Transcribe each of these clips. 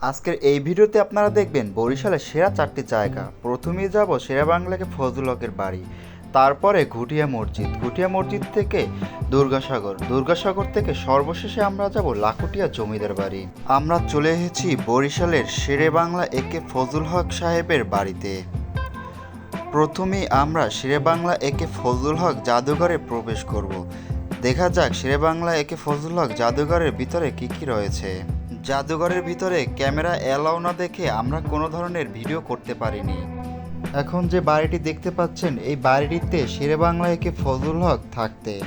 আজকের এই ভিডিওতে আপনারা দেখবেন বরিশালের সেরা চারটি জায়গা। প্রথমেই যাব সেরা বাংলাকে ফজল হকের বাড়ি, তারপরে ঘুটিয়া মসজিদ। ঘুটিয়া মসজিদ থেকে দুর্গাসাগর। দুর্গাসাগর থেকে সর্বশেষে আমরা যাব লাকুটিয়া জমিদার বাড়ি। আমরা চলে এসেছি বরিশালের শেরে বাংলা একে ফজল হক সাহেবের বাড়িতে। প্রথমেই আমরা শেরে বাংলা একে ফজলুল হক জাদুঘরে প্রবেশ করব। দেখা যাক শেরে বাংলা একে ফজলুল হক জাদুঘরের ভিতরে কি কি রয়েছে। জাদুঘরের ভিতরে ক্যামেরা অ্যালাউ না দেখে আমরা কোনো ধরনের ভিডিও করতে পারিনি। এখন যে বাড়িটি দেখতে পাচ্ছেন, এই বাড়িটিতে শেরে বাংলা একে ফজলুল হক থাকতেন।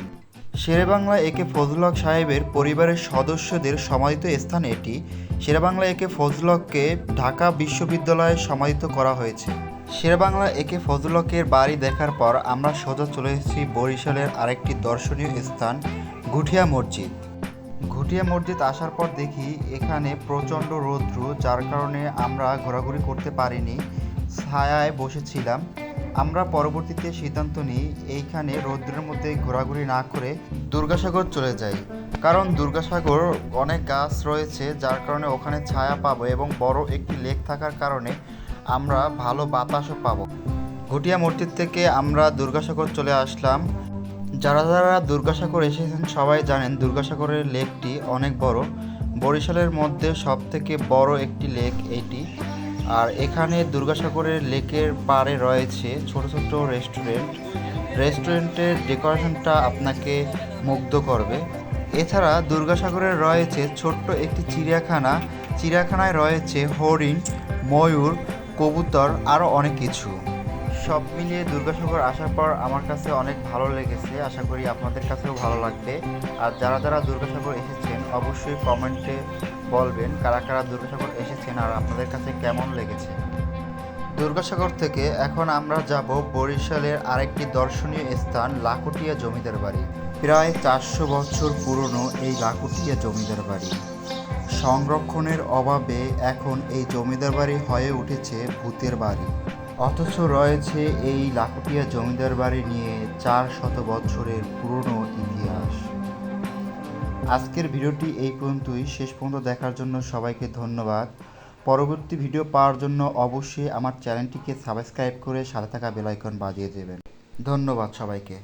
শেরে বাংলা একে ফজলুল হক সাহেবের পরিবারের সদস্যদের সমাহিত স্থান এটি। শেরে বাংলা একে ফজলুল হককে ঢাকা বিশ্ববিদ্যালয়ে সমাহিত করা হয়েছে। শেরে বাংলা একে ফজলুল হকের বাড়ি দেখার পর আমরা সোজা চলে এসেছি বরিশালের আরেকটি দর্শনীয় স্থান, গুঠিয়া মসজিদ। ঘুটিয়া মসজিদ আসার পর দেখি এখানে প্রচণ্ড রৌদ্র, যার কারণে আমরা ঘোরাঘুরি করতে পারিনি, ছায়ায় বসেছিলাম। আমরা পরবর্তীতে সিদ্ধান্ত নিই এইখানে রৌদ্রের মধ্যে ঘোরাঘুরি না করে দুর্গাসাগর চলে যাই। কারণ দুর্গাসাগর অনেক গাছ রয়েছে, যার কারণে ওখানে ছায়া পাবো এবং বড় একটি লেক থাকার কারণে আমরা ভালো বাতাসও পাবো। ঘুটিয়া মসজিদ থেকে আমরা দুর্গাসাগর চলে আসলাম। যারা যারা দুর্গাসাগর এসেছেন, সবাই জানেন দুর্গাসাগরের লেকটি অনেক বড়। বরিশালের মধ্যে সব থেকে বড় একটি লেক এটি। আর এখানে দুর্গাসাগরের লেকের পাড়ে রয়েছে ছোট ছোট রেস্টুরেন্ট। রেস্টুরেন্টের ডেকোরেশনটা আপনাকে মুগ্ধ করবে। এছাড়া দুর্গাসাগরে রয়েছে ছোট্ট একটি চিড়িয়াখানা। চিড়িয়াখানায় রয়েছে হরিণ, ময়ূর, কবুতর, আরও অনেক কিছু। সব মিলিয়ে দুর্গাসাগর আসার পর আমার কাছে অনেক ভালো লেগেছে। আশা করি আপনাদের কাছেও ভালো লাগবে। আর যারা যারা দুর্গাসাগর এসেছেন, অবশ্যই কমেন্টে বলবেন কারা কারা দুর্গাসাগর এসেছেন আর আপনাদের কাছে কেমন লেগেছে। দুর্গাসাগর থেকে এখন আমরা যাব বরিশালের আরেকটি দর্শনীয় স্থান, লাকুটিয়া জমিদার বাড়ি। প্রায় চারশো বছর পুরনো এই লাকুটিয়া জমিদার বাড়ি। সংরক্ষণের অভাবে এখন এই জমিদার বাড়ি হয়ে উঠেছে ভূতের বাড়ি। অথচ রয়েছে এই লাকুটিয়া জমিদার বাড়ি নিয়ে চার শত বছরের পুরনো ইতিহাস। আজকের ভিডিওটি এই পর্যন্তই। শেষ পর্যন্ত দেখার জন্য সবাইকে ধন্যবাদ। পরবর্তী ভিডিও পাওয়ার জন্য অবশ্যই আমার চ্যানেলটিকে সাবস্ক্রাইব করে সাড়ে থাকা বেলাইকন বাজিয়ে দেবেন। ধন্যবাদ সবাইকে।